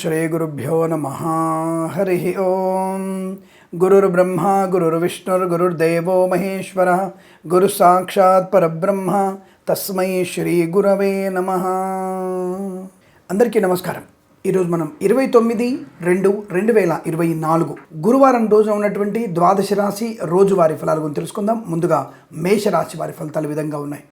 శ్రీగురుభ్యో నమ. హరి ఓం. గురుర్బ్రహ్మ గురుర్విష్ణుర్గురుర్దేవో మహేశ్వర గురు సాక్షాత్ పరబ్రహ్మ తస్మై శ్రీ గురవే నమ. అందరికీ నమస్కారం. ఈరోజు మనం ఇరవై తొమ్మిది రెండు రెండు వేల ఇరవై నాలుగు గురువారం రోజున ఉన్నటువంటి ద్వాదశ రాశి రోజువారి ఫలాల గురించి తెలుసుకుందాం. ముందుగా మేషరాశి వారి ఫలితాలు విధంగా ఉన్నాయి.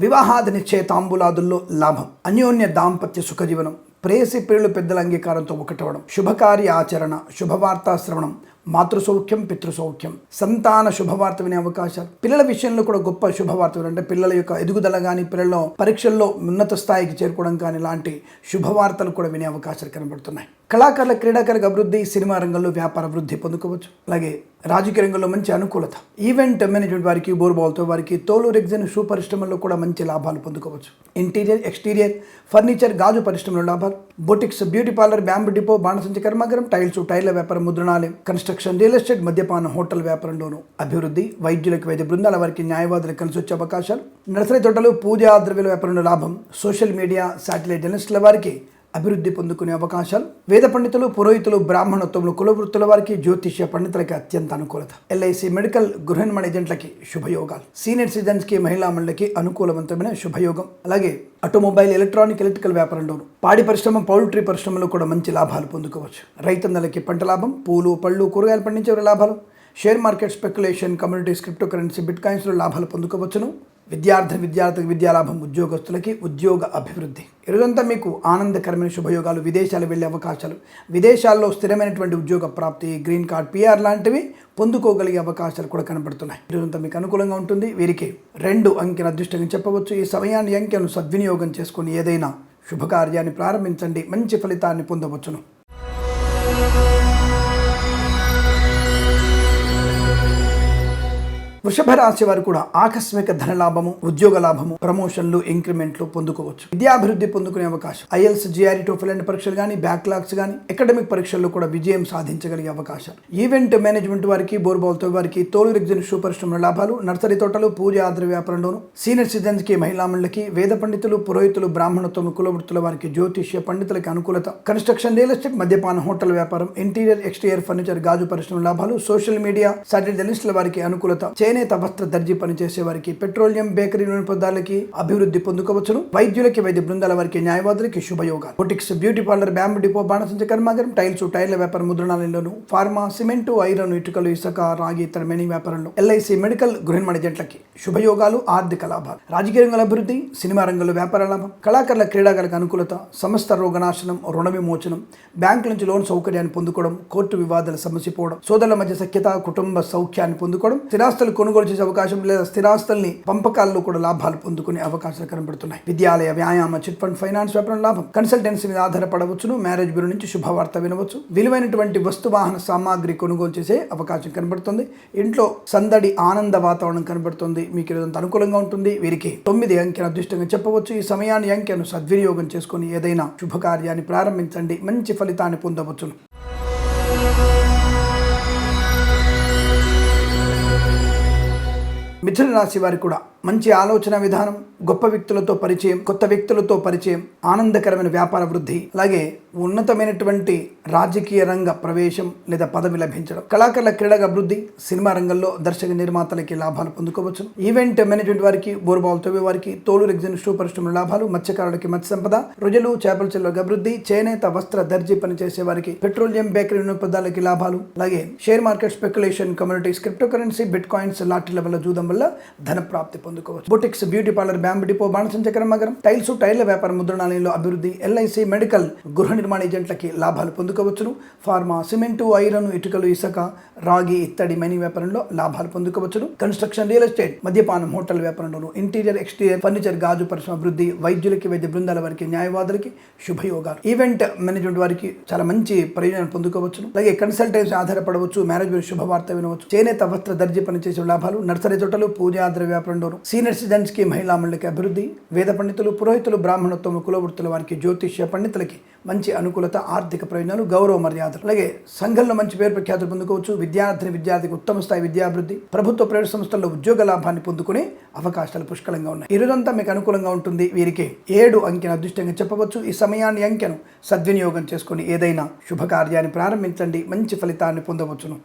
వివాహాది నిశ్చయ తాంబూలాదుల్లో లాభం అన్యోన్య దాంపత్య సుఖజీవనం ప్రేసి ప్రియులు పెద్దల అంగీకారంతో ఒకటవడం శుభకార్య ఆచరణ శుభవార్తా శ్రవణం మాతృసౌఖ్యం పితృసౌఖ్యం. సంతాన శుభవార్త వినే అవకాశాలు. పిల్లల విషయంలో కూడా గొప్ప శుభవార్తలు అంటే పిల్లల యొక్క ఎదుగుదల కానీ పిల్లల్లో పరీక్షల్లో ఉన్నత స్థాయికి చేరుకోవడం కానీ లాంటి శుభవార్తలు కూడా వినే అవకాశాలు కనబడుతున్నాయి. కళాకారుల క్రీడాకారులకు అభివృద్ధి సినిమా రంగంలో వ్యాపార వృద్ధి పొందుకోవచ్చు. అలాగే రాజకీయ రంగంలో మంచి అనుకూలత. ఈవెంట్ మేనేజ్మెంట్ వారికి బోర్బాల్తో వారికి తోలు రెగ్జిన్ షూ పరిశ్రమలో కూడా మంచి లాభాలు పొందుకోవచ్చు. ఇంటీరియర్ ఎక్స్టీరియర్ ఫర్నిచర్ గాజు పరిశ్రమలో లాభాలు. Boutiques beauty parlour bamboo depot బాణసంచి కర్మాగారం టైల్స్ టైర్ల వ్యాపారం ముద్రణాలయం కన్స్ట్రక్షన్ రియల్ ఎస్టేట్ మద్యపాన హోటల్ వ్యాపారంలోనూ అభివృద్ధి వైద్యులకు వైద్య బృందాల వారికి న్యాయవాదులు కలిసి వచ్చే అవకాశాలు. నర్సరీ తోటలు పూజా ద్రవ్యుల వ్యాపారంలో లాభం సోషల్ మీడియా శాటిలైట్ జర్నలిస్టుల వారికి అభివృద్ధి పొందుకునే అవకాశాలు వేద పండితులు పురోహితులు బ్రాహ్మణత్వములు కులవృత్తుల వారికి జ్యోతిష్య పండితులకి అత్యంత అనుకూలత. ఎల్ఐసి మెడికల్ గృహ నిర్మాణ ఏజెంట్లకి శుభయోగాలు. సీనియర్ సిటిజన్స్కి మహిళా మండలికి అనుకూలవంతమైన శుభయోగం. అలాగే ఆటోమొబైల్ ఎలక్ట్రానిక్ ఎలక్ట్రికల్ వ్యాపారంలోను పాడి పరిశ్రమ పౌల్ట్రీ పరిశ్రమలో కూడా మంచి లాభాలు పొందుకోవచ్చు. రైతన్నలకి పంట లాభం పూలు పళ్ళు కూరగాయలు పండించే లాభాలు. Share market speculation communities crypto currency bit కాయిన్స్లో లాభాలు పొందుకోవచ్చును. విద్యార్థి విద్యార్థి విద్యాలాభం ఉద్యోగస్తులకి ఉద్యోగ అభివృద్ధి. ఈరోజంతా మీకు ఆనందకరమైన శుభయోగాలు విదేశాలు వెళ్ళే అవకాశాలు విదేశాల్లో స్థిరమైనటువంటి ఉద్యోగ ప్రాప్తి గ్రీన్ కార్డ్ పిఆర్ లాంటివి పొందుకోగలిగే అవకాశాలు కూడా కనబడుతున్నాయి. ఈరోజంతా మీకు అనుకూలంగా ఉంటుంది. వీరికి రెండు అంకెల అదృష్టంగా చెప్పవచ్చు. ఈ సమయాన్ని అంకెను సద్వినియోగం చేసుకొని ఏదైనా శుభకార్యాన్ని ప్రారంభించండి. మంచి ఫలితాన్ని పొందవచ్చును. వృషభ రాశి వారు కూడా ఆకస్మిక ధన లాభము ఉద్యోగ లాభము ప్రమోషన్లు ఇంక్రిమెంట్లు పొందుకోవచ్చు. విద్యాభివృద్ధి పొందుకునే అవకాశం. ఐఎల్స్ జిఆర్ఈ టోఫిల్ అండ్ పరీక్షలు కానీ బ్యాక్లాగ్స్ కానీ అకాడమిక్ పరీక్షల్లో కూడా విజయం సాధించగలిగే అవకాశాలు ఈవెంట్ మేనేజ్మెంట్ వారికి బోర్బాల్తో వారికి తోలు రెగ్జిన్ షూ పరిశ్రమల లాభాలు నర్సరీ తోటలు పూజ ఆదర వ్యాపారంలోను సీనియర్ సిటిజన్స్కి మహిళా మండలికి వేద పండితులు పురోహితులు బ్రాహ్మణత్వం కులవృత్తుల వారికి జ్యోతిష్య పండితులకి అనుకూలత. కన్స్ట్రక్షన్ రియల్ ఎస్టేట్ మద్యపాన హోటల్ వ్యాపారం ఇంటీరియర్ ఎక్స్టీరియర్ ఫర్నిచర్ గాజు పరిశ్రమ లాభాలు సోషల్ మీడియా సాటిలైట్ జర్నలిస్టుల వారికి అనుకూలత. చేనేత వస్త్ర దర్జీ పనిచేసే వారికి పెట్రోలియం బేకరీ నూనె పదార్థాలకి అభివృద్ధి పొందుకోవచ్చును. వైద్యులకి వైద్య బృందాల వారికి న్యాయవాదులకి శుభయోగాలు. Boutiques beauty parlour bamboo depot బాణసంచ కర్మాగారం టైల్స్ టైర్ల వ్యాపారం ముద్రణాలయంలోను ఫార్మా సిమెంటు ఐరన్ ఇటుకలు ఇసుక రాగి ఇతర మెనీ వ్యాపారంలో. ఎల్ఐసి మెడికల్ గృహ నిర్మాణ శుభయోగాలు ఆర్థిక లాభాలు. రాజకీయ రంగంలో అభివృద్ధి సినిమా రంగంలో వ్యాపార లాభం. కళాకారుల క్రీడాకారులకు అనుకూలత సమస్త రోగనాశనం రుణ విమోచనం. బ్యాంకు నుంచి లోన్ సౌకర్యాన్ని పొందుకోవడం కోర్టు వివాదాల సమసిపోవడం సోదరుల మధ్య సఖ్యత కుటుంబ సౌఖ్యాన్ని పొందుకోవడం. స్థిరాస్తులకు కొనుగోలు చేసే అవకాశం లేదా స్థిరాస్తుల్ని పంపకాల్లో కూడా లాభాలు పొందుకునే అవకాశాలు కనబడుతున్నాయి. విద్యాలయ వ్యాయామ చిట్ ఫండ్ ఫైనాన్స్ వ్యాపారం లాభం. కన్సల్టెన్సీ మీద ఆధారపడవచ్చును. మ్యారేజ్ బ్యూరో నుంచి శుభవార్త వినవచ్చు. విలువైనటువంటి వస్తు వాహన సామాగ్రి కొనుగోలు చేసే అవకాశం కనబడుతుంది. ఇంట్లో సందడి ఆనంద వాతావరణం కనబడుతుంది. మీకు ఇదంతా అనుకూలంగా ఉంటుంది? వీరికి తొమ్మిది అంకెను అదృష్టంగా చెప్పవచ్చు. ఈ సమయాన్ని అంకెను సద్వినియోగం చేసుకుని ఏదైనా శుభకార్యాన్ని ప్రారంభించండి. మంచి ఫలితాన్ని పొందవచ్చును. మిథున రాశి వారికి కూడా మంచి ఆలోచన విధానం గొప్ప వ్యక్తులతో పరిచయం కొత్త వ్యక్తులతో పరిచయం ఆనందకరమైన వ్యాపార వృద్ధి అలాగే ఉన్నతమైనటువంటి రాజకీయ రంగ ప్రవేశం లేదా పదవి లభించడం. కళాకారుల క్రీడగా అభివృద్ధి సినిమా రంగంలో దర్శక నిర్మాతలకి లాభాలు పొందుకోవచ్చు ఈవెంట్ మేనేజ్మెంట్ వారికి బోర్బాల్ తవ్వే వారికి తోలు రెగ్జిన్ షూ పరిశ్రమల లాభాలు మత్స్యకారులకి మత్స్య సంపద రుజులు చేపల చెల్లకు అభివృద్ధి చేనేత వస్త్ర దర్జీ పనిచేసే వారికి పెట్రోలియం బేకరీ పదాలకి లాభాలు. అలాగే share market speculation communities crypto currency bit coins లాటరీల వల్ల జూదం వల్ల ధన ప్రాప్తి పొందుకోవచ్చు. Boutiques beauty parlour bamboo depot బాణసంచ కర్మాగారం టైల్స్ టైర్ల వ్యాపార ముద్రణాలయంలో అభివృద్ధి ఎల్ఐసి మెడికల్ గృహ నిర్మాణ ఏజెంట్లకి లాభాలు పొందుకోవచ్చును. ఫార్మా సిమెంటు ఐరన్ ఇటుకలు ఇసుక రాగి ఇత్తడి మనీ వ్యాపారంలో లాభాలు పొందుకోవచ్చును. కన్స్ట్రక్షన్ రియల్ ఎస్టేట్ మద్యపానం హోటల్ వ్యాపారంలోను ఇంటీరియర్ ఎక్స్టీరియర్ ఫర్నిచర్ గాజు పరిశ్రమ వృద్ధి వైద్యులకి వైద్య బృందాల వారికి న్యాయవాదులకి శుభయోగాలు. ఈవెంట్ మేనేజ్మెంట్ వారికి చాలా మంచి ప్రయోజనం పొందుకోవచ్చును. అలాగే కన్సల్టెన్సీ ఆధారపడవచ్చు మ్యారేజ్ శుభవార్త వినవచ్చు. చేనేత వస్త్ర దర్జీ పనిచేసే లాభాలు నర్సరీ తోటలు పూజాద్ర వ్యాపారంలోను సీనియర్ సిటిజన్స్కి మహిళా మండలికి అభివృద్ధి వేద పండితులు పురోహితులు బ్రాహ్మణత్వం కులవృత్తుల వారికి జ్యోతిష్య పండితులకి మంచి మంచి అనుకూలత ఆర్థిక ప్రయోజనాలు గౌరవ మర్యాదలు. అలాగే సంఘంలో మంచి పేరు ప్రఖ్యాతులు పొందుకోవచ్చు. విద్యార్థిని విద్యార్థికి ఉత్తమ స్థాయి విద్యాభివృద్ధి ప్రభుత్వ ప్రైవేట్ సంస్థల్లో ఉద్యోగ లాభాన్ని పొందుకునే అవకాశాలు పుష్కలంగా ఉన్నాయి. ఈ రోజంతా మీకు అనుకూలంగా ఉంటుంది. వీరికి ఏడు అంకెను అదృష్టంగా చెప్పవచ్చు. ఈ సమయాన్ని అంకెను సద్వినియోగం చేసుకుని ఏదైనా శుభకార్యాన్ని ప్రారంభించండి. మంచి ఫలితాన్ని పొందవచ్చును.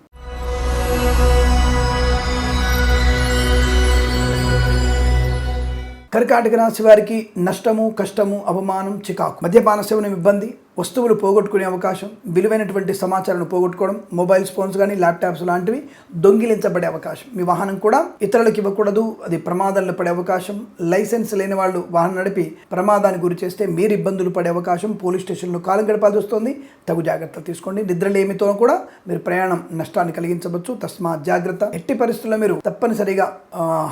కర్కాటక రాశి వారికి నష్టము కష్టము అవమానం చికాకు. మద్యపాన సేవనం ఇబ్బంది వస్తువులు పోగొట్టుకునే అవకాశం విలువైనటువంటి సమాచారాన్ని పోగొట్టుకోవడం మొబైల్ ఫోన్స్ కానీ ల్యాప్టాప్స్ లాంటివి దొంగిలించబడే అవకాశం. మీ వాహనం కూడా ఇతరులకు ఇవ్వకూడదు అది ప్రమాదంలో పడే అవకాశం. లైసెన్స్ లేని వాళ్ళు వాహనం నడిపి ప్రమాదానికి గురి చేస్తే మీరు ఇబ్బందులు పడే అవకాశం. పోలీస్ స్టేషన్లో కాలం గడపాల్సి వస్తుంది. తగు జాగ్రత్తలు తీసుకోండి. నిద్రలేమితో కూడా మీరు ప్రయాణం నష్టాన్ని కలిగించవచ్చు. తస్మాత్ జాగ్రత్త. ఎట్టి పరిస్థితుల్లో మీరు తప్పనిసరిగా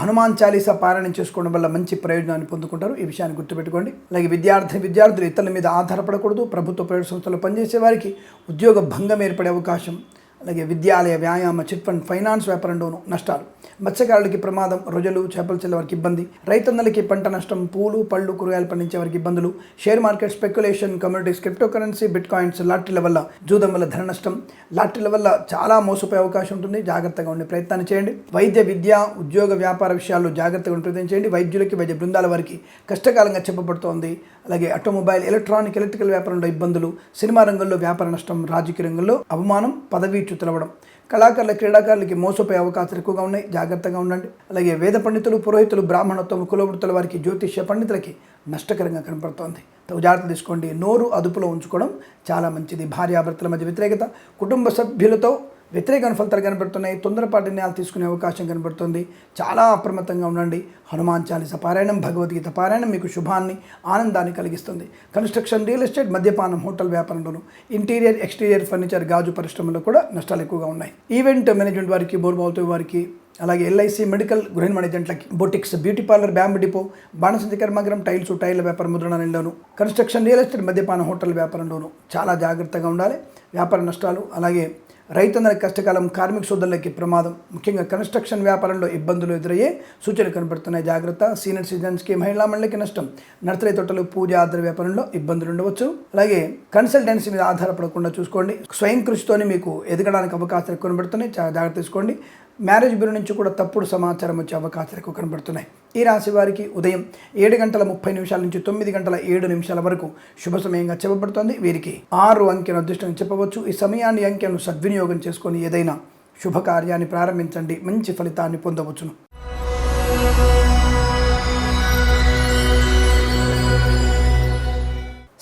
హనుమాన్ చాలీసా పారాయణం చేసుకోవడం వల్ల మంచి ప్రయోజనాన్ని పొందుకుంటారు. ఈ విషయాన్ని గుర్తుపెట్టుకోండి. అలాగే విద్యార్థి విద్యార్థులు ఇతరుల మీద ఆధారపడకూడదు. ప్రభుత్వం ప్రైవేట్ సంస్థల్లో పనిచేసే వారికి ఉద్యోగ భంగం ఏర్పడే అవకాశం అలాగే విద్యాలయ వ్యాయామ చిట్ ఫండ్ ఫైనాన్స్ వ్యాపారంలోనూ నష్టాలు. మత్స్యకారులకి ప్రమాదం రొజలు చేపలు చెల్లే వారికి ఇబ్బంది రైతన్నలకి పంట నష్టం పూలు పళ్ళు కూరగాయలు పండించే వారికి ఇబ్బందులు share market speculation communities crypto currency bit coins లాటరీల వల్ల జూదం వల్ల ధన నష్టం లాటరీల వల్ల చాలా మోసపోయే అవకాశం ఉంటుంది. జాగ్రత్తగా ఉండే ప్రయత్నాన్ని చేయండి. వైద్య విద్య ఉద్యోగ వ్యాపార విషయాల్లో జాగ్రత్తగా ఉండే ప్రయత్నం చేయండి. వైద్యులకి వైద్య బృందాల వారికి కష్టకాలంగా చెప్పబడుతోంది. అలాగే ఆటోమొబైల్ ఎలక్ట్రానిక్ ఎలక్ట్రికల్ వ్యాపారంలో ఇబ్బందులు సినిమా రంగంలో వ్యాపార నష్టం రాజకీయ రంగంలో అవమానం పదవీచ్యుతులవడం కళాకారుల క్రీడాకారులకి మోసపోయే అవకాశాలు ఎక్కువగా ఉన్నాయి. జాగ్రత్తగా ఉండండి. అలాగే వేద పండితులు పురోహితులు బ్రాహ్మణత్వం కులవృత్తుల వారికి జ్యోతిష్య పండితులకి నష్టకరంగా కనపడుతోంది. తగు జాగ్రత్తలు తీసుకోండి. నోరు అదుపులో ఉంచుకోవడం చాలా మంచిది. భార్యాభర్తల మధ్య వ్యతిరేకత కుటుంబ సభ్యులతో వ్యతిరేక ఫలితాలు కనబడుతున్నాయి. తొందరపాటు నిర్ణయాలు తీసుకునే అవకాశం కనబడుతుంది. చాలా అప్రమత్తంగా ఉండండి. హనుమాన్ చాలీస పారాయణం భగవద్గీత పారాయణం మీకు శుభాన్ని ఆనందాన్ని కలిగిస్తుంది. కన్స్ట్రక్షన్ రియల్ ఎస్టేట్ మద్యపానం హోటల్ వ్యాపారంలోను ఇంటీరియర్ ఎక్స్టీరియర్ ఫర్నిచర్ గాజు పరిశ్రమలో కూడా నష్టాలు ఎక్కువగా ఉన్నాయి. ఈవెంట్ మేనేజ్మెంట్ వారికి బోర్బావుతో వారికి అలాగే ఎల్ఐసి మెడికల్ గృహ మేనేజెంట్లకి boutiques beauty parlour bamboo depot బాణసంచి కర్మగ్రం టైల్స్ టైల్ వ్యాపారం ముద్రణాలలోను కన్స్ట్రక్షన్ రియల్ ఎస్టేట్ మద్యపాన హోటల్ వ్యాపారంలోను చాలా జాగ్రత్తగా ఉండాలి. వ్యాపార నష్టాలు అలాగే రైతన్నల కష్టకాలం కార్మిక సోదరులకి ప్రమాదం ముఖ్యంగా కన్స్ట్రక్షన్ వ్యాపారంలో ఇబ్బందులు ఎదురయ్యే సూచనలు కనబడుతున్నాయి. జాగ్రత్త సీనియర్ సిటిజన్స్కి మహిళా మండలికి నష్టం. నర్సరీ తోటలు పూజ ఆధార వ్యాపారంలో ఇబ్బందులు ఉండవచ్చు. అలాగే కన్సల్టెన్సీ మీద ఆధారపడకుండా చూసుకోండి. స్వయం కృషితోనే మీకు ఎదగడానికి అవకాశాలు కనబడుతున్నాయి. చాలా జాగ్రత్త తీసుకోండి. మ్యారేజ్ బ్యూరో నుంచి కూడా తప్పుడు సమాచారం వచ్చే అవకాశాలు ఎక్కువ కనబడుతున్నాయి. ఈ రాశి వారికి ఉదయం ఏడు గంటల ముప్పై నిమిషాల నుంచి తొమ్మిది గంటల ఏడు నిమిషాల వరకు శుభ సమయంగా చెప్పబడుతోంది. వీరికి ఆరు అంకెను అదృష్టం చెప్పవచ్చు. ఈ సమయాన్ని అంకెను సద్వినియోగం చేసుకొని ఏదైనా శుభకార్యాన్ని ప్రారంభించండి. మంచి ఫలితాన్ని పొందవచ్చును.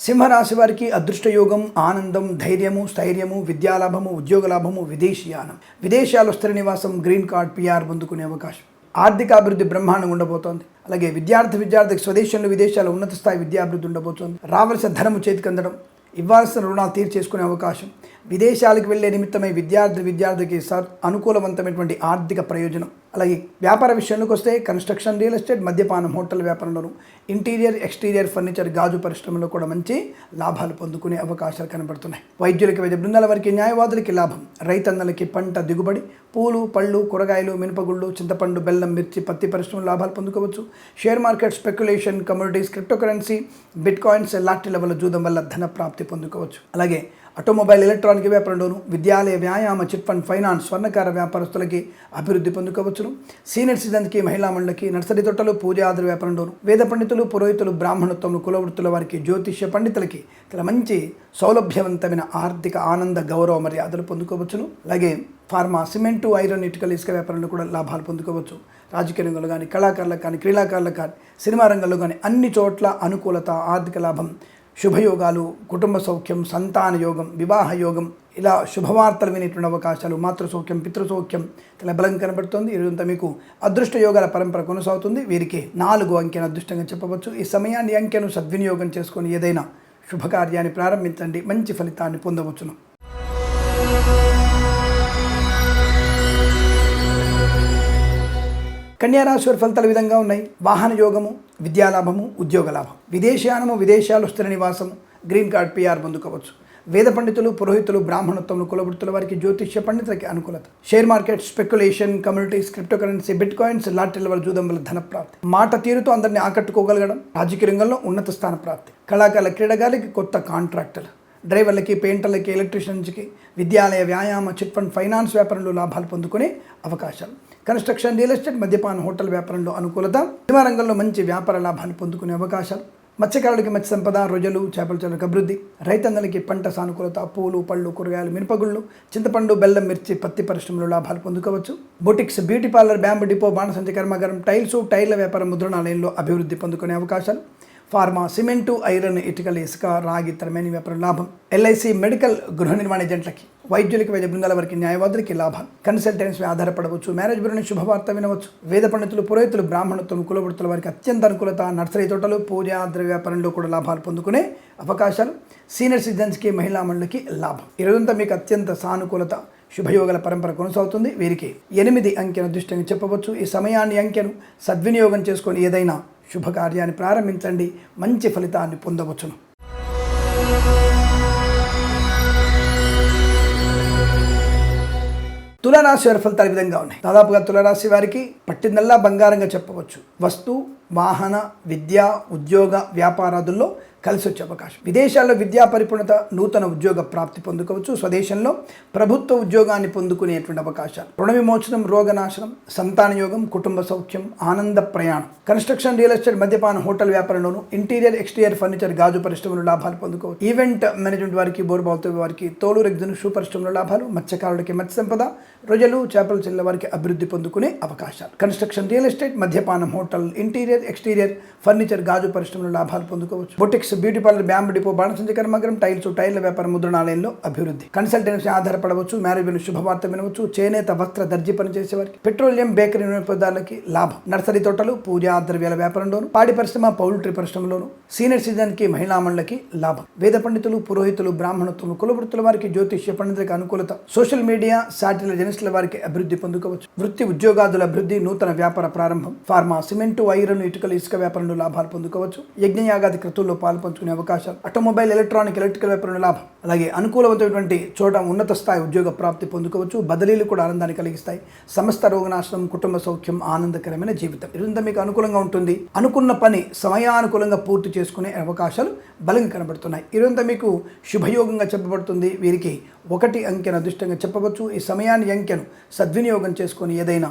సింహరాశి వారికి అదృష్టయోగం ఆనందం ధైర్యము స్థైర్యము విద్యాలాభము ఉద్యోగ లాభము విదేశీయానం. విదేశాలు స్థిర నివాసం గ్రీన్ కార్డ్ పిఆర్ పొందుకునే అవకాశం. ఆర్థికాభివృద్ధి బ్రహ్మాండంగా ఉండబోతోంది. అలాగే విద్యార్థి విద్యార్థికి స్వదేశంలో విదేశాల్లో ఉన్నత స్థాయి విద్యాభివృద్ధి ఉండబోతోంది. రావలసిన ధనము చేతికి అందడం ఇవ్వాల్సిన రుణాలు తీర్చేసుకునే అవకాశం. విదేశాలకు వెళ్ళే నిమిత్తమై విద్యార్థి విద్యార్థికి సర్ అనుకూలవంతమైనటువంటి ఆర్థిక ప్రయోజనం. అలాగే వ్యాపార విషయంలోకి వస్తే కన్స్ట్రక్షన్ రియల్ ఎస్టేట్ మద్యపానం హోటల్ వ్యాపారంలోను ఇంటీరియర్ ఎక్స్టీరియర్ ఫర్నిచర్ గాజు పరిశ్రమలో కూడా మంచి లాభాలు పొందుకునే అవకాశాలు కనబడుతున్నాయి. వైద్యులకి వైద్య బృందాల వారికి న్యాయవాదులకి లాభం. రైతన్నలకి పంట దిగుబడి పూలు పళ్ళు కూరగాయలు మినపగుళ్ళు చింతపండు బెల్లం మిర్చి పత్తి పరిశ్రమలు లాభాలు పొందుకోవచ్చు. Share market speculation communities cryptocurrency bitcoins bitcoins లాటరీల వల్ల జూదం వల్ల ధన ప్రాప్తి పొందుకోవచ్చు. అలాగే ఆటోమొబైల్ ఎలక్ట్రానిక్ వ్యాపారంలోను విద్యాలయ వ్యాయామ చిట్ ఫండ్ ఫైనాన్స్ స్వర్ణకార వ్యాపారస్తులకి అభివృద్ధి పొందుకోవచ్చును. సీనియర్ సిటిజన్స్కి మహిళా మండలికి నర్సరీ తోటలు పూజ వ్యాపారంలోను వేద పండితులు పురోహితులు బ్రాహ్మణత్వములు కులవృత్తుల వారికి జ్యోతిష్య పండితులకి ఇలా మంచి సౌలభ్యవంతమైన ఆర్థిక ఆనంద గౌరవ మర్యాదలు పొందుకోవచ్చును. అలాగే ఫార్మా సిమెంటు ఐరన్ ఇటుకల ఇసుక వ్యాపారంలో కూడా లాభాలు పొందుకోవచ్చు. రాజకీయ రంగంలో కానీ కళాకారులకు కానీ క్రీడాకారులకు కానీ సినిమా రంగంలో కానీ అన్ని చోట్ల అనుకూలత ఆర్థిక లాభం శుభయోగాలు కుటుంబ సౌఖ్యం సంతాన యోగం వివాహ యోగం ఇలా శుభవార్తలు వినేటువంటి అవకాశాలు మాతృసౌఖ్యం పితృసౌఖ్యం ఇలా బలం కనబడుతుంది. ఈరోజంతా మీకు అదృష్ట యోగాల పరంపర కొనసాగుతుంది. వీరికి నాలుగు అంకెను అదృష్టంగా చెప్పవచ్చు. ఈ సమయాన్ని అంకెను సద్వినియోగం చేసుకొని ఏదైనా శుభకార్యాన్ని ప్రారంభించండి. మంచి ఫలితాన్ని పొందవచ్చును. కన్యారాశి వారి ఫలితాలు విధంగా ఉన్నాయి. వాహన యోగము విద్యాలాభము ఉద్యోగ లాభం. విదేశానము విదేశాలు స్థిర నివాసము గ్రీన్ కార్డ్ పిఆర్ పొందుకోవచ్చు వేద పండితులు పురోహితులు బ్రాహ్మణత్వములు కులవృత్తుల వారికి జ్యోతిష్య పండితులకి అనుకూలత. Share market speculation communities cryptocurrency bitcoins లాటరీల వల్ల జూదం వల్ల ధన ప్రాప్తి. మాట తీరుతో అందరిని ఆకట్టుకోగలగడం రాజకీయ రంగంలో ఉన్నత స్థాన ప్రాప్తి. కళాకారుల క్రీడాకారులకి కొత్త కాంట్రాక్టులు. డ్రైవర్లకి పెయింటర్లకి ఎలక్ట్రీషియన్స్కి విద్యాలయ వ్యాయామ చిట్ ఫండ్ ఫైనాన్స్ వ్యాపారంలో లాభాలు పొందుకునే అవకాశాలు. కన్స్ట్రక్షన్ రియల్ ఎస్టేట్ మద్యపాన హోటల్ వ్యాపారంలో అనుకూలత సినిమా రంగంలో మంచి వ్యాపార లాభాన్ని పొందుకునే అవకాశాలు మత్స్యకారులకి మత్స్య సంపద రొయ్యలు చేపల చెరుకు అభివృద్ధి రైతన్నలకి పంట సానుకూలత పూలు పళ్ళు కూరగాయలు మినపగుళ్ళు చింతపండు బెల్లం మిర్చి పత్తి పరిశ్రమలో లాభాలు పొందుకోవచ్చు. Boutiques beauty parlour bamboo depot బాణసంచ కర్మాగారం టైల్స్ టైర్ల వ్యాపారం ముద్రణాలయంలో అభివృద్ధి పొందుకునే అవకాశాలు. ఫార్మా సిమెంటు ఐరన్ ఇటుకలు ఇసుక రాగి తరమైన వ్యాపారం లాభం. ఎల్ఐసి మెడికల్ గృహ నిర్మాణ ఏజెంట్లకి. వైద్యులకి వైద్య బృందాల వారికి న్యాయవాదులకి లాభం. కన్సల్టెన్సీ ఆధారపడవచ్చు మ్యారేజ్ బ్యూరోని శుభవార్త వినవచ్చు. వేద పండితులు పురోహితులు బ్రాహ్మణత్వం కులవృత్తుల వారికి అత్యంత అనుకూలత నర్సరీ తోటలు పూజ ద్రవ్య వ్యాపారంలో కూడా లాభాలు పొందుకునే అవకాశాలు. సీనియర్ సిటిజన్స్కి మహిళా మండలికి లాభం. ఈరోజంతా మీకు అత్యంత సానుకూలత శుభయోగాల పరంపర కొనసాగుతుంది. వీరికి ఎనిమిది అంకెను దృష్టిని చెప్పవచ్చు. ఈ సమయాన్ని అంకెను సద్వినియోగం చేసుకొని ఏదైనా శుభకార్యాన్ని ప్రారంభించండి. మంచి ఫలితాన్ని పొందవచ్చును. తులారాశి వారి ఫలితాలు విధంగా ఉన్నాయి. దాదాపుగా తులారాశి వారికి పట్టిందల్లా బంగారంగా చెప్పవచ్చు. వస్తు వాహన విద్య ఉద్యోగ వ్యాపారాదుల్లో కలిసి వచ్చే అవకాశం. విదేశాల్లో విద్యా పరిపూర్ణత నూతన ఉద్యోగ ప్రాప్తి పొందుకోవచ్చు. స్వదేశంలో ప్రభుత్వ ఉద్యోగాన్ని పొందుకునేటువంటి అవకాశాలు. రుణ విమోచనం రోగనాశనం సంతాన యోగం కుటుంబ సౌఖ్యం ఆనంద ప్రయాణం. కన్స్ట్రక్షన్ రియల్ ఎస్టేట్ మద్యపాన హోటల్ వ్యాపారంలోను ఇంటీరియర్ ఎక్స్టీరియర్ ఫర్నిచర్ గాజు పరిశ్రమలు లాభాలు పొందుకోవచ్చు. ఈవెంట్ మేనేజ్మెంట్ వారికి బోర్బావుతో వారికి తోలు రెగ్జన్ షూ పరిశ్రమలో లాభాలు మత్స్యకారులకి మత్స్య సంపద రొజలు చేపల చెల్లె వారికి అభివృద్ధి పొందుకునే అవకాశాలు. కన్స్ట్రక్షన్ రియల్ ఎస్టేట్ మద్యపానం హోటల్ ఇంటీరియర్ ఎక్స్టీరియర్ ఫర్నిచర్ గాజు పరిశ్రమలో లాభాలు పొందుకోవచ్చు. Boutiques beauty parlour bamboo depot బాణసంచి కర్మగరం టైల్స్ టైర్ల వ్యాపార ముద్రణాలయంలో అభివృద్ధి. కన్సల్టెన్సీ ఆధారపడవచ్చు మ్యారేజ్ శుభవార్త వినవచ్చు చేనేత వస్త్ర దర్జీ పనిచేసే వారికి పెట్రోలియం బేకరీ వినియోగదారులకి లాభం. నర్సరీ తోటలు పూజా ద్రవ్యాల వ్యాపారంలోను పాడి పరిశ్రమ పౌల్ట్రీ పరిశ్రమలోను సీనియర్ సిటిజన్కి మహిళా మండలకి లాభం. వేద పండితులు పురోహితులు బ్రాహ్మణత్వం కులవృత్తుల వారికి జ్యోతిష్య పండితులకు అనుకూలత. సోషల్ మీడియా శాటిలైట్ జర్నలిస్టుల వారికి అభివృద్ధి పొందుకోవచ్చు. వృత్తి ఉద్యోగాదుల అభివృద్ధి నూతన వ్యాపార ప్రారంభం. ఫార్మా సిమెంటు ఐరన్ ఇటుకలు ఇసుక వ్యాపారంలో లాభాలు పొందుకోవచ్చు. యజ్ఞయాగాది క్రతువుల్లో పాల్పంచుకునే అవకాశాలు ఆటోమొబైల్ ఎలక్ట్రానిక్ ఎలక్ట్రికల్ వ్యాపారంలో లాభం. అలాగే అనుకూలమైనటువంటి చోట ఉన్నత స్థాయి ఉద్యోగ ప్రాప్తి పొందుకోవచ్చు. బదిలీలు కూడా ఆనందాన్ని కలిగిస్తాయి. సమస్త రోగనాశనం కుటుంబ సౌఖ్యం ఆనందకరమైన జీవితం. ఇదంతా మీకు అనుకూలంగా ఉంటుంది. అనుకున్న పని సమయానుకూలంగా పూర్తి చేసుకునే అవకాశాలు బలంగా కనబడుతున్నాయి. ఇదంతా మీకు శుభయోగంగా చెప్పబడుతుంది. వీరికి ఒకటి అంకెను అదృష్టంగా చెప్పవచ్చు. ఈ సమయాన్ని అంకెను సద్వినియోగం చేసుకొని ఏదైనా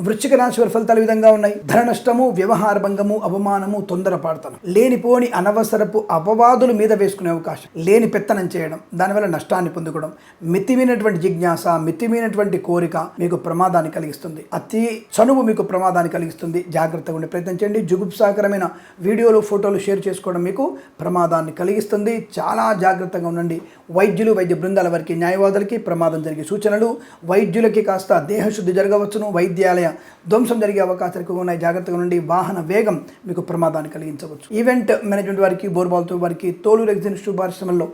వృశ్చిక రాశి వారి ఫలితాలు విధంగా ఉన్నాయి. ధన నష్టము వ్యవహార భంగము అవమానము తొందరపాడతనం. లేనిపోని అనవసరపు అపవాదుల మీద వేసుకునే అవకాశం. లేని పెత్తనం చేయడం దానివల్ల నష్టాన్ని పొందుకోవడం. మితిమైనటువంటి జిజ్ఞాస మితిమైనటువంటి కోరిక మీకు ప్రమాదాన్ని కలిగిస్తుంది. అతి చనువు మీకు ప్రమాదాన్ని కలిగిస్తుంది. జాగ్రత్తగా ఉండే ప్రయత్నం చేయండి. జుగుప్సాకరమైన వీడియోలు ఫోటోలు షేర్ చేసుకోవడం మీకు ప్రమాదాన్ని కలిగిస్తుంది. చాలా జాగ్రత్తగా ఉండండి. వైద్యులు వైద్య బృందాల వారికి న్యాయవాదులకి ప్రమాదం జరిగే సూచనలు. వైద్యులకి కాస్త దేహశుద్ధి జరగవచ్చును. వైద్యాలయ ధ్వంసం జరిగే అవకాశాలు ఎక్కువగా ఉన్నాయి. జాగ్రత్తగా ఉండి వాహన వేగం మీకు ప్రమాదాన్ని కలిగించవచ్చు. ఈవెంట్ మేనేజ్మెంట్ వారికి బోర్బాల్తో వారికి తోలు రెగ్జిన్ షూ పరిశ్రమల్లో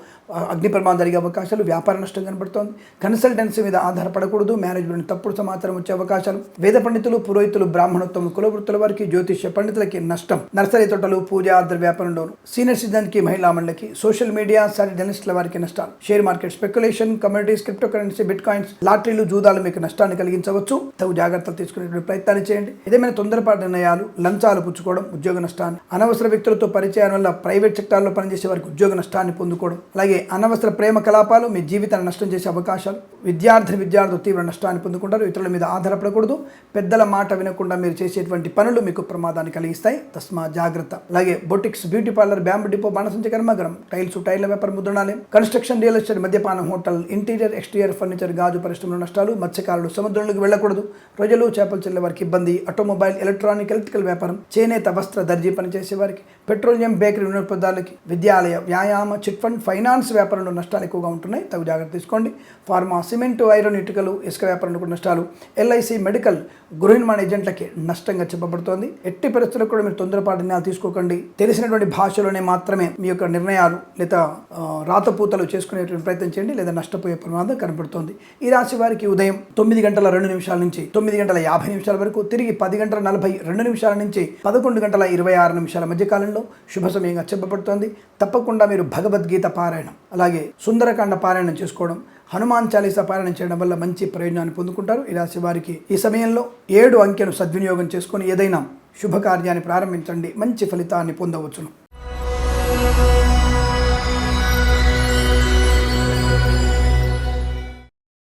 అగ్ని ప్రమాదం జరిగే అవకాశాలు వ్యాపార నష్టం కనబడుతోంది. కన్సల్టెన్సీ మీద ఆధారపడకూడదు. మేనేజ్మెంట్ తప్పుడు సమాచారం వచ్చే అవకాశాలు. వేద పండితులు పురోహితులు బ్రాహ్మణత్వం కులవృత్తుల వారికి జ్యోతిష్య పండితులకి నష్టం. నర్సరీ తోటలు పూజ ఆర్ద్ర వ్యాపారంలోను. సీనియర్ సిటిజన్కి మహిళా మండలికి సోషల్ మీడియా సాటి జర్నలిస్టుల వారికి నష్టాలు share market speculation communities cryptocurrency bitcoins లాటరీలు జూదాలు మీకు నష్టాన్ని కలిగించవచ్చు. తగు జాగ్రత్తలు తీసుకునేటువంటి ప్రయత్నాన్ని చేయండి. ఏదైనా తొందరపాటు నిర్ణయాలు లంచాలు పుచ్చుకోవడం ఉద్యోగ నష్టాన్ని అనవసర వ్యక్తులతో పరిచయం వల్ల ప్రైవేట్ సెక్టార్లో పనిచేసే వారికి ఉద్యోగ నష్టాన్ని పొందుకోవడం అలాగే అనవసర ప్రేమ కలాపాలు మీ జీవితాన్ని నష్టం చేసే అవకాశాలు. విద్యార్థి విద్యార్థులు తీవ్ర నష్టాన్ని పొందుకుంటారు. ఇతరుల మీద ఆధారపడకూడదు. పెద్దల మాట వినకుండా మీరు చేసేటువంటి పనులు మీకు ప్రమాదాన్ని కలిగిస్తాయి. తస్మా జాగ్రత్త. అలాగే boutiques beauty parlour bamboo depot బాణసంచ కర్మగరం టైల్స్ టైర్ల వ్యాపారం ముద్రణాలయం. కన్స్ట్రక్షన్ రియల్ ఎస్టేట్ మద్యపానం హోటల్ ఇంటీరియర్ ఎక్స్టీరియర్ ఫర్నిచర్ గాజు పరిశ్రమల నష్టాలు మత్స్యకారులు సముద్రంలోకి వెళ్ళకూడదు. ప్రజలు చేపలు చెల్లే వారికి ఇబ్బంది ఆటోమొబైల్ ఎలక్ట్రానిక్ ఎలక్ట్రికల్ వ్యాపారం చేనేత వస్త్ర దర్జీ పనిచేసే వారికి పెట్రోలియం బేకరీ వినియోగదారులకి విద్యాలయ వ్యాయామ చిట్ ఫండ్ ఫైనాన్స్ వ్యాపారంలో నష్టాలు ఎక్కువగా ఉంటున్నాయి. తగు జాగ్రత్త తీసుకోండి. ఫార్మా సిమెంటు ఐరన్ ఇటుకలు ఇసుక వ్యాపారంలో కూడా నష్టాలు. ఎల్ఐసి మెడికల్ గృహ నిర్మాణ ఏజెంట్లకి నష్టంగా చెప్పబడుతోంది. ఎట్టి పరిస్థితుల్లో కూడా మీరు తొందరపాటు నిర్ణయాలు తీసుకోకండి. తెలిసినటువంటి భాషలోనే మాత్రమే మీ యొక్క నిర్ణయాలు లేదా రాతపూతలు చేసుకునేటువంటి ప్రయత్నం చేయండి. లేదా నష్టపోయే ప్రమాదం కనబడుతోంది ఈ రాశి వారికి ఉదయం తొమ్మిది గంటల రెండు నిమిషాల నుంచి తొమ్మిది గంటల యాభై నిమిషాల వరకు తిరిగి పది గంటల నలభై రెండు నిమిషాల నుంచి పదకొండు గంటల ఇరవై ఆరు నిమిషాల మధ్యకాలంలో శుభ సమయంగా చెప్పబడుతోంది. తప్పకుండా మీరు భగవద్గీత పారాయణం అలాగే సుందరకాండ పారాయణం చేసుకోవడం హనుమాన్ చాలీసా పారాయణం చేయడం వల్ల మంచి ప్రయోజనాన్ని పొందుకుంటారు. ఈ రాశి వారికి ఈ సమయంలో ఏడు అంకెను సద్వినియోగం చేసుకొని ఏదైనా శుభకార్యాన్ని ప్రారంభించండి. మంచి ఫలితాన్ని పొందవచ్చును.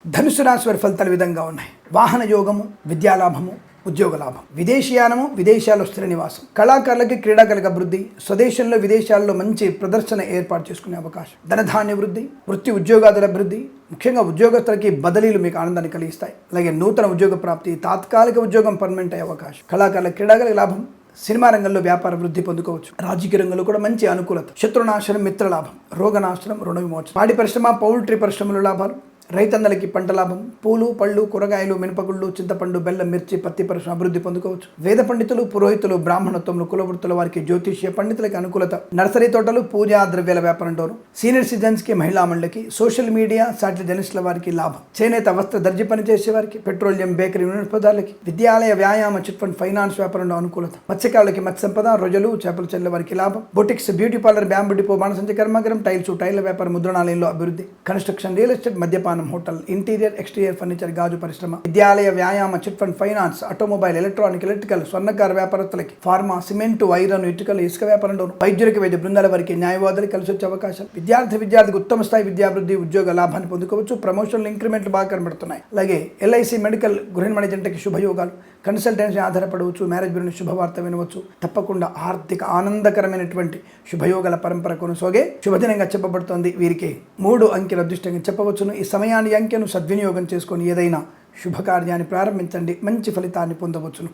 ధనుసు రాశి వారి ఫలితాలు విధంగా ఉన్నాయి. వాహన యోగము విద్యాలాభము ఉద్యోగ లాభం. విదేశీయానము విదేశాల్లో స్థిర నివాసం. కళాకారులకి క్రీడాకారులకు అభివృద్ధి స్వదేశంలో విదేశాల్లో మంచి ప్రదర్శన ఏర్పాటు చేసుకునే అవకాశం. ధనధాన్య వృద్ధి వృత్తి ఉద్యోగాదుల అభివృద్ధి ముఖ్యంగా ఉద్యోగస్తులకి బదిలీలు మీకు ఆనందాన్ని కలిగిస్తాయి. అలాగే నూతన ఉద్యోగ ప్రాప్తి తాత్కాలిక ఉద్యోగం పర్మనెంట్ అయ్యే అవకాశం. కళాకారుల క్రీడాకారుల లాభం సినిమా రంగంలో వ్యాపార వృద్ధి పొందుకోవచ్చు. రాజకీయ రంగంలో కూడా మంచి అనుకూలత. శత్రునాశనం మిత్రలాభం రోగనాశనం రుణ విమోచనం. పాడి పరిశ్రమ పౌల్ట్రీ పరిశ్రమలో లాభాలు. రైతన్నలకి పంట లాభం. పూలు పళ్ళు కూరగాయలు మినపగుళ్ళు చింతపండు బెల్లం మిర్చి పత్తి పరిశ్రమ అభివృద్ధి పొందుకోవచ్చు. వేద పండితులు పురోహితులు బ్రాహ్మణత్వములు కులవృత్తుల వారికి జ్యోతిష్య పండితులకి అనుకూలత. నర్సరీ తోటలు పూజా ద్రవ్యాల వ్యాపారంలోను. సీనియర్ సిటిజన్స్కి మహిళా మండలికి సోషల్ మీడియా సాటి జర్నలిస్టుల వారికి లాభం. చేనేత వస్త్ర దర్జీ పనిచేసే వారికి పెట్రోలియం బేకరీ వినోదాలకి విద్యాలయ వ్యాయామ చిట్ ఫండ్ ఫైనాన్స్ వ్యాపారంలో అనుకూలత. మత్స్యకారులకి మత్స్య సంపద రొజలు చేపలు చెల్లె వారికి లాభం. Boutiques beauty parlour bamboo depot బాణసంచ కర్మాగరం టైల్స్ టైల్ వ్యాపారం ముద్రణాలయంలో అభివృద్ధి. కన్స్ట్రక్షన్ రియల్ ఎస్టేట్ మద్యపాన హోటల్ ఇంటీరియర్ ఎక్స్టీరియర్ ఫర్నిచర్ గాజు పరిశ్రమ విద్యాలయ వ్యాయామ chit fund finance automobile electronic electrical స్వర్ణకార వ్యాపారస్తులకి ఫార్మా సిమెంట్ ఐరన్ ఇటుకలు ఇసుక వ్యాపారంలో వైద్యులకి వైద్య బృందాల వారికి న్యాయవాదులు కలిసి వచ్చే అవకాశం విద్యార్థి విద్యార్థికి ఉత్తమ స్థాయి విద్యాభివృద్ధి ఉద్యోగ లాభాన్ని పొందుకోవచ్చు. ప్రమోషన్లు ఇంక్రిమెంట్లు బాగా కనబడుతున్నాయి. అలాగే ఎల్ఐసి మెడికల్ గృహ నిర్మాణ జంటకి శుభయోగాలు. కన్సల్టెన్సీ ఆధారపడవచ్చు. మ్యారేజ్ బ్యూరోని శుభవార్త వినవచ్చు. తప్పకుండా ఆర్థిక ఆనందకరమైనటువంటి శుభయోగాల పరంపర కొనసాగే శుభదినంగా చెప్పబడుతోంది. వీరికి మూడు అంకెల అదృష్టంగా చెప్పవచ్చును. ఈ సమయం సమయాన్ని అంకెను సద్వినియోగం చేసుకొని ఏదైనా శుభకార్యాన్ని ప్రారంభించండి. మంచి ఫలితాన్ని పొందవచ్చును.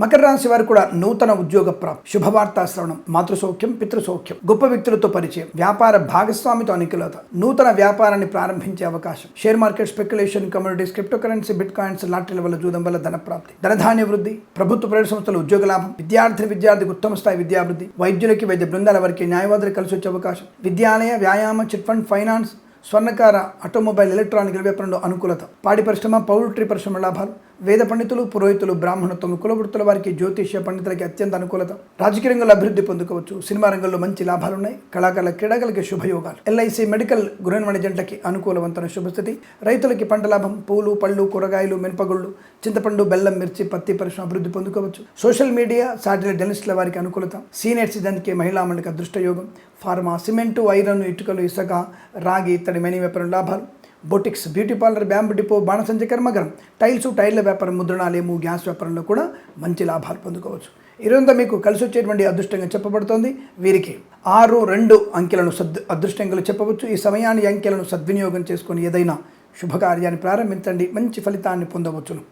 మకర రాశి వారు కూడా నూతన ఉద్యోగ ప్రాప్తి. శుభవార్తా శ్రవణం మాతృసౌఖ్యం పితృసౌఖ్యం. గొప్ప వ్యక్తులతో పరిచయం వ్యాపార భాగస్వామితో అనుకూలత. నూతన వ్యాపారాన్ని ప్రారంభించే అవకాశం. Share market speculation communities cryptocurrency bitcoins లాటరీల వల్ల జూదం వల్ల ధన ప్రాప్తి. ధనధాన్య వృద్ధి ప్రభుత్వ ప్రైవేట్ సంస్థల ఉద్యోగ లాభం. విద్యార్థి విద్యార్థికి ఉత్తమ స్థాయి విద్యాభివృద్ధి వైద్యులకి వైద్య బృందాల వారికి న్యాయవాదులు కలిసి వచ్చే అవకాశం. విద్యాలయ వ్యాయామ చిట్ ఫండ్ ఫైనాన్స్ స్వర్ణకార ఆటోమొబైల్ ఎలక్ట్రానిక్ వ్యాపారంలో అనుకూలత. పాడి పరిశ్రమ పౌల్ట్రీ పరిశ్రమ లాభాలు. వేద పండితులు పురోహితులు బ్రాహ్మణత్వం కులవృత్తుల వారికి జ్యోతిష్య పండితులకి అత్యంత అనుకూలత. రాజకీయ రంగంలో అభివృద్ధి పొందుకోవచ్చు. సినిమా రంగంలో మంచి లాభాలు ఉన్నాయి కళాకారుల క్రీడాకారులకి శుభయోగాలు. ఎల్ఐసి మెడికల్ గృహ నిర్మాణ అనుకూలవంతన అనుకూలవంతమైన శుభస్థితి. రైతులకి పంట లాభం. పూలు పళ్ళు కూరగాయలు మినపగుళ్ళు చింతపండు బెల్లం మిర్చి పత్తి పరిశ్రమ అభివృద్ధి పొందుకోవచ్చు. సోషల్ మీడియా సాటిలైట్ జర్నలిస్టుల వారికి అనుకూలత. సీనియర్ సిటిజన్కి మహిళా మండలికి అదృష్టయోగం. ఫార్మా సిమెంటు ఐరన్ ఇటుకలు ఇసుక రాగి ఇత్తడి మెనీ వ్యాపారం లాభాలు. Boutiques beauty parlour bamboo depot బాణసంచ కర్మగరం టైల్స్ టైర్ల వ్యాపారం ముద్రణాలయము గ్యాస్ వ్యాపారంలో కూడా మంచి లాభాలు పొందుకోవచ్చు. ఇరవంతా మీకు కలిసి వచ్చేటువంటి అదృష్టంగా చెప్పబడుతోంది వీరికి ఆరు రెండు అంకెలను సద్ అదృష్టంగా చెప్పవచ్చు. ఈ సమయాన్ని అంకెలను సద్వినియోగం చేసుకొని ఏదైనా శుభకార్యాన్ని ప్రారంభించండి. మంచి ఫలితాన్ని పొందవచ్చును.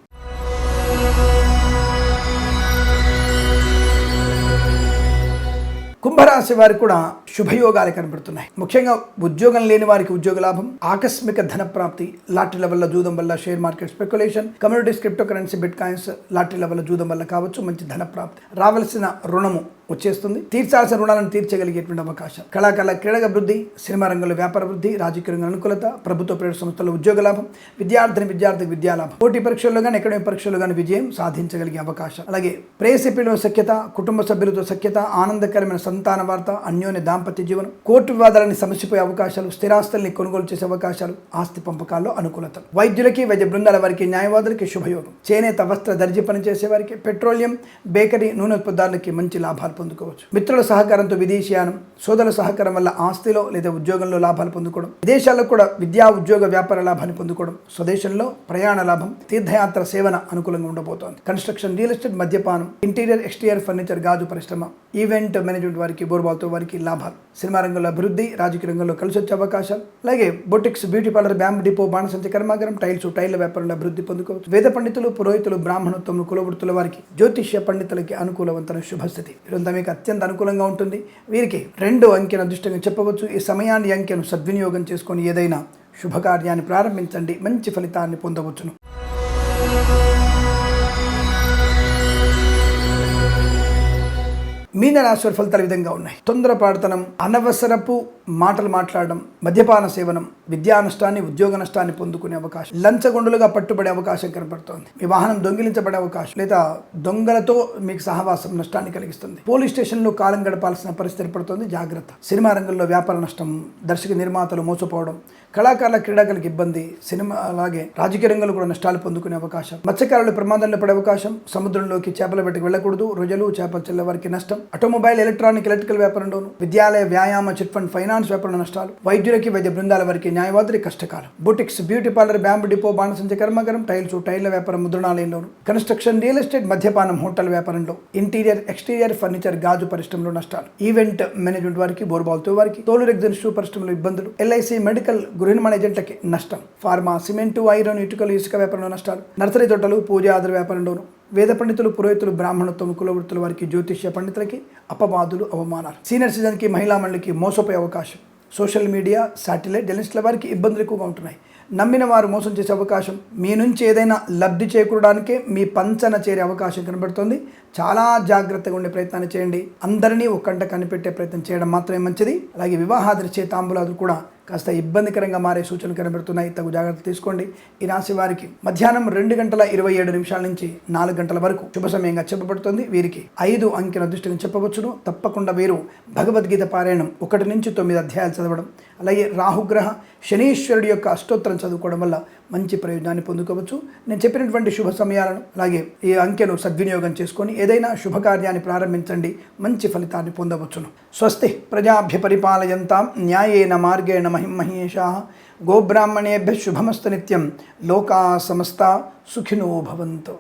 కుంభరాశి వారికి కూడా శుభయోగాలు కనబడుతున్నాయి. ముఖ్యంగా ఉద్యోగం లేని వారికి ఉద్యోగ లాభం ఆకస్మిక ధన ప్రాప్తి లాటరీల వల్ల జూదం వల్ల share market speculation communities cryptocurrency bitcoins లాటరీల వల్ల జూదం వల్ల కావచ్చు మంచి ధన ప్రాప్తి. రావాల్సిన రుణము వచ్చేస్తుంది. తీర్చాల్సిన రుణాలను తీర్చగలిగేటువంటి అవకాశం. కళాకారుల క్రీడల అభివృద్ధి సినిమా రంగంలో వ్యాపార వృద్ధి రాజకీయ రంగంలో అనుకూలత ప్రభుత్వ ప్రైవేట్ సంస్థల ఉద్యోగ లాభం విద్యార్థిని విద్యార్థికి విద్యాలాభం పోటీ పరీక్షల్లో కానీ అకాడమిక్ పరీక్షల్లో కానీ విజయం సాధించగలిగే అవకాశం. అలాగే ప్రేసిపిలో సఖ్యత కుటుంబ సభ్యులతో సఖ్యత ఆనందకరమైన సంతాన వార్త అన్యోన్య దాంపత్య జీవనం కోర్టు వివాదాలని సమస్యపోయే అవకాశాలు స్థిరాస్తుల్ని కొనుగోలు చేసే అవకాశాలు ఆస్తి పంపకాల్లో అనుకూలత. వైద్యులకి వైద్య బృందాల వారికి న్యాయవాదులకి శుభయోగం. చేనేత వస్త్ర దర్జీ పనిచేసే వారికి పెట్రోలియం బేకరీ నూనె ఉత్పత్తులకి మంచి లాభాలు పొందుకోవచ్చు. మిత్రుల సహకారంతో విదేశీయానం సోదరుల సహకారం వల్ల ఆస్తిలో లేదా ఉద్యోగంలో లాభాలు పొందుకోవడం విదేశాల్లో కూడా విద్యా ఉద్యోగ వ్యాపార లాభాన్ని పొందుకోవడం స్వదేశంలో ప్రయాణ లాభం తీర్థయాత్ర సేవన అనుకూలంగా ఉండబోతోంది. కన్స్ట్రక్షన్ రియల్ ఎస్టేట్ మద్యపానం ఇంటీరియర్ ఎక్స్టీరియర్ ఫర్నిచర్ గాజు పరిశ్రమ ఈవెంట్ మేనేజ్మెంట్ వారికి బోర్బాల్తో వారికి లాభాలు. సినిమా రంగంలో అభివృద్ధి రాజకీయ రంగంలో కలిసి వచ్చే అవకాశాలు. అలాగే boutiques beauty parlour bamboo depot బాణసంచ కర్మాగారం టైల్స్ టైల్ వ్యాపారంలో అభివృద్ధి పొందుకోవచ్చు. వేద పండితులు పురోహితులు బ్రాహ్మణత్వం కులవృత్తుల వారికి జ్యోతిష్య పండితులకి అనుకూలవంతమైన శుభస్థితి. ఇదంతా మీకు అత్యంత అనుకూలంగా ఉంటుంది. వీరికి రెండు అంకెను అదృష్టంగా చెప్పవచ్చు. ఈ సమయాన్ని అంకెను సద్వినియోగం చేసుకొని ఏదైనా శుభకార్యాన్ని ప్రారంభించండి. మంచి ఫలితాన్ని పొందవచ్చును. మీన రాశి ఫలితాలు విధంగా ఉన్నాయి. తొందరపాటుతనం అనవసరపు మాటలు మాట్లాడడం మద్యపాన సేవనం విద్యా నష్టాన్ని ఉద్యోగ నష్టాన్ని పొందుకునే అవకాశం లంచగొండలుగా పట్టుబడే అవకాశం కనబడుతోంది మీ వాహనం దొంగిలించబడే అవకాశం లేదా దొంగలతో మీకు సహవాసం నష్టాన్ని కలిగిస్తుంది. పోలీస్ స్టేషన్లో కాలం గడపాల్సిన పరిస్థితి ఏర్పడుతోంది జాగ్రత్త. సినిమా రంగంలో వ్యాపార నష్టం దర్శక నిర్మాతలు మోసపోవడం కళాకారుల క్రీడాకారులకు ఇబ్బంది సినిమా అలాగే రాజకీయ రంగంలో కూడా నష్టాలు పొందుకునే అవకాశం. మత్స్యకారులు ప్రమాదంలో పడే అవకాశం సముద్రంలోకి చేపల వేటకు వెళ్ళకూడదు రొయ్యలు చేపలు చెల్లే వారికి నష్టం. ఆటోమొబైల్ ఎలక్ట్రానిక్ ఎలక్ట్రికల్ వ్యాపారంలోను విద్యాలయ వ్యాయామ చిట్ ఫండ్ ఫైనాన్స్ వ్యాపారంలో నష్టాలు. వైద్యులకి వైద్య బృందాల వారికి న్యాయవాదులకి కష్టకాలం. Boutiques beauty parlour bamboo depot బాణసంచ కర్మగరం టైల్స్ టైల్ వ్యాపారం ముద్రణాలయంలోను కన్స్ట్రక్షన్ రియల్ ఎస్టేట్ మద్యపానం హోటల్ వ్యాపారంలో ఇంటీరియర్ ఎక్స్టీరియర్ ఫర్నిచర్ గాజు పరిశ్రమలో నష్టాలు. ఈవెంట్ మేనేజ్మెంట్ వారికి బోర్బాల్తో వారికి తోలు రెగ్జన్ షూ పరిశ్రమలో ఇబ్బందులు. ఎల్ఐసి మెడికల్ గృహ మన ఏజెంట్లకి నష్టం. ఫార్మా సిమెంటు ఐరన్ ఇటుకలు ఇసుక వ్యాపారంలో నష్టాలు. నర్సరీ తోటలు పూజ ఆధార వ్యాపారంలోను. వేద పండితులు పురోహితులు బ్రాహ్మణత్వం కులవృత్తుల వారికి జ్యోతిష్య పండితులకి అపవాదులు అవమానాలు. సీనియర్ సిటిజన్కి మహిళా మండలికి మోసపోయే అవకాశం. సోషల్ మీడియా శాటిలైట్ జర్నలిస్టుల వారికి ఇబ్బందులు ఎక్కువగా ఉంటున్నాయి. నమ్మిన వారు మోసం చేసే అవకాశం మీ నుంచి ఏదైనా లబ్ధి చేకూరడానికే మీ పంచన చేరే అవకాశం కనబడుతుంది. చాలా జాగ్రత్తగా ఉండే ప్రయత్నాన్ని చేయండి. అందరినీ ఒక్కంట కనిపెట్టే ప్రయత్నం చేయడం మాత్రమే మంచిది. అలాగే వివాహాదృశ్చే చేతాంబులాదులు కూడా కాస్త ఇబ్బందికరంగా మారే సూచనలు కనబడుతున్నాయి. తగు జాగ్రత్త తీసుకోండి. ఈ రాశి వారికి మధ్యాహ్నం రెండు గంటల ఇరవై ఏడు నిమిషాల నుంచి నాలుగు గంటల వరకు శుభ సమయంగా చెప్పబడుతుంది. వీరికి ఐదు అంకెల దృష్టిని చెప్పవచ్చును. తప్పకుండా వీరు భగవద్గీత పారాయణం ఒకటి నుంచి తొమ్మిది అధ్యాయాలు చదవడం అలాగే రాహుగ్రహ శనీశ్వరుడి యొక్క అష్టోత్తరం చదువుకోవడం వల్ల మంచి ప్రయోజనాన్ని పొందుకోవచ్చు. నేను చెప్పినటువంటి శుభ సమయాలను అలాగే ఈ అంకెను సద్వినియోగం చేసుకొని ఏదైనా శుభకార్యాన్ని ప్రారంభించండి. మంచి ఫలితాన్ని పొందవచ్చును. స్వస్తి ప్రజాభ్య పరిపాలయంతాం న్యాయేన మార్గేణ మహిమహేషా గోబ్రాహ్మణేభ్య శుభమస్తు నిత్యం. లోకా సమస్త సుఖినో భవంతు.